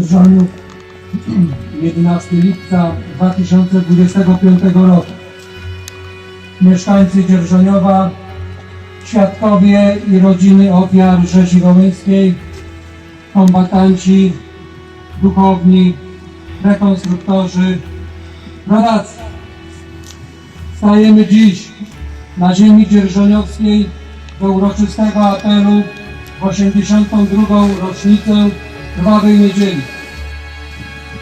Dzierżoniów 11 lipca 2025 roku. Mieszkańcy Dzierżoniowa, świadkowie i rodziny ofiar rzezi wołyńskiej, kombatanci, duchowni, rekonstruktorzy, rodacy. Stajemy dziś na ziemi dzierżoniowskiej do uroczystego apelu w 82. rocznicę Krwawej Niedzieli.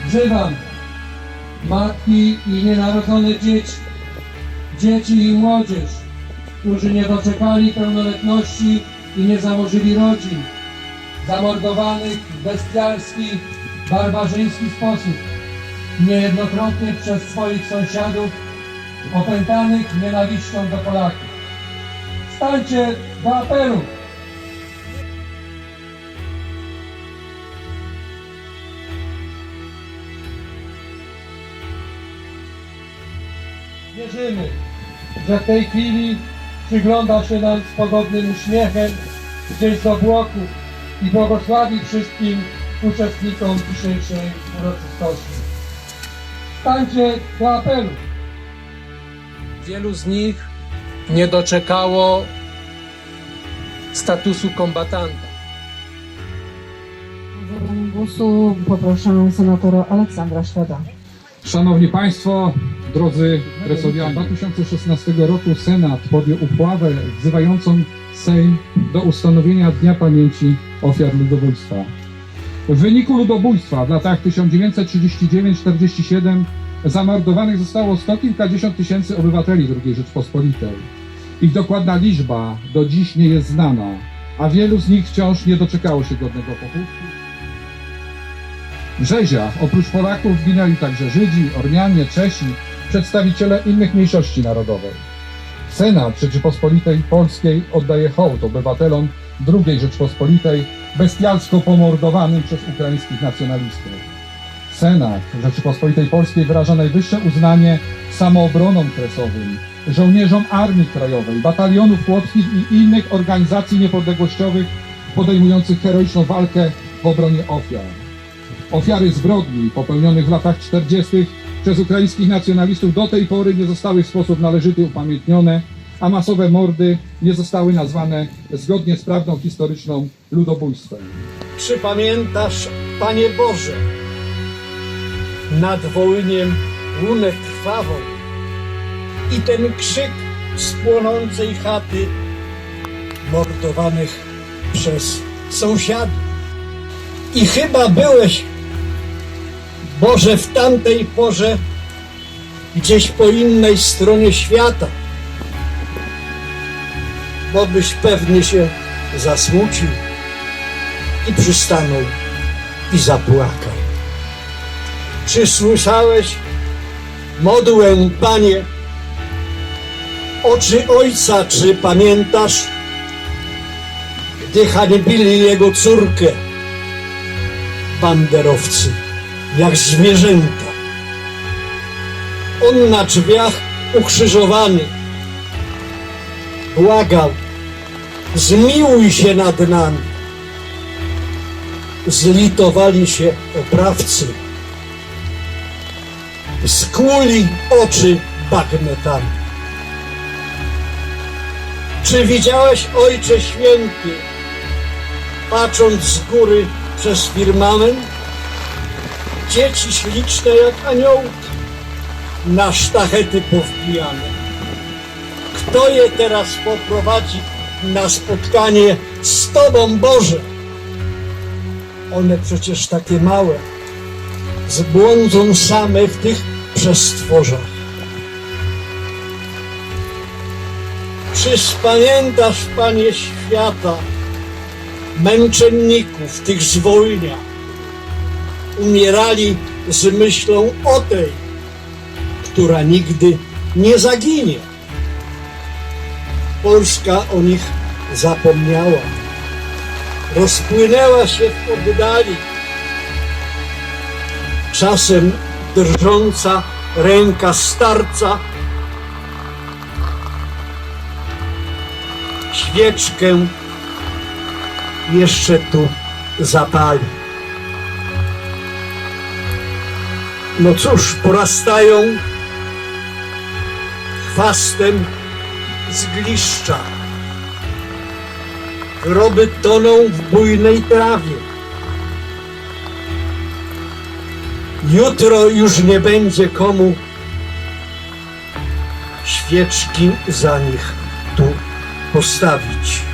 Wzywam matki i nienarodzone dzieci, dzieci i młodzież, którzy nie doczekali pełnoletności i nie założyli rodzin, zamordowanych w bestialski, barbarzyński sposób, niejednokrotnie przez swoich sąsiadów, opętanych nienawiścią do Polaków. Stańcie do apelu! Wierzymy, że w tej chwili przygląda się nam z pogodnym uśmiechem gdzieś z obłoku i błogosławi wszystkim uczestnikom dzisiejszej uroczystości. Stańcie do apelu! Wielu z nich nie doczekało statusu kombatanta. O zabranie głosu poproszę senatora Aleksandra Szweda. Szanowni Państwo, drodzy Kresowianie, 2016 roku Senat podjął uchwałę wzywającą Sejm do ustanowienia Dnia Pamięci Ofiar Ludobójstwa. W wyniku ludobójstwa w latach 1939-47 zamordowanych zostało sto kilkadziesiąt tysięcy obywateli II Rzeczpospolitej. Ich dokładna liczba do dziś nie jest znana, a wielu z nich wciąż nie doczekało się godnego pochówku. W rzeziach oprócz Polaków zginęli także Żydzi, Ormianie, Czesi, przedstawiciele innych mniejszości narodowej. Senat Rzeczypospolitej Polskiej oddaje hołd obywatelom II Rzeczpospolitej bestialsko pomordowanym przez ukraińskich nacjonalistów. Senat Rzeczypospolitej Polskiej wyraża najwyższe uznanie samoobronom kresowym, żołnierzom Armii Krajowej, batalionów chłopskich i innych organizacji niepodległościowych podejmujących heroiczną walkę w obronie ofiar. Ofiary zbrodni popełnionych w latach 40. przez ukraińskich nacjonalistów do tej pory nie zostały w sposób należyty upamiętnione, a masowe mordy nie zostały nazwane zgodnie z prawdą historyczną ludobójstwem. Czy pamiętasz, Panie Boże, nad Wołyniem łunę krwawą i ten krzyk z płonącej chaty mordowanych przez sąsiadów? I chyba byłeś, Boże, w tamtej porze gdzieś po innej stronie świata, bo byś pewnie się zasmucił i przystanął i zapłakał. Czy słyszałeś modłę, Panie? Oczy Ojca, czy pamiętasz, gdy hańbili Jego córkę, banderowcy, jak zwierzęta? On na drzwiach ukrzyżowany błagał, zmiłuj się nad nami zlitowali się oprawcy. Skłuli oczy bagnetami. Czy widziałeś, Ojcze Święty, patrząc z góry przez firmament, dzieci śliczne jak aniołki, na sztachety powbijane? Kto je teraz poprowadzi na spotkanie z Tobą, Boże? One przecież takie małe, zbłądzą same w tych przestworzach. Czyż pamiętasz, Panie świata, męczenników tych z wojnia? Umierali z myślą o tej, która nigdy nie zaginie. Polska o nich zapomniała rozpłynęła się w oddali. Czasem drżąca ręka starca świeczkę jeszcze tu zapali. No cóż, porastają chwastem z gliszcza. Groby toną w bujnej trawie. Jutro już nie będzie komu świeczki za nich tu postawić.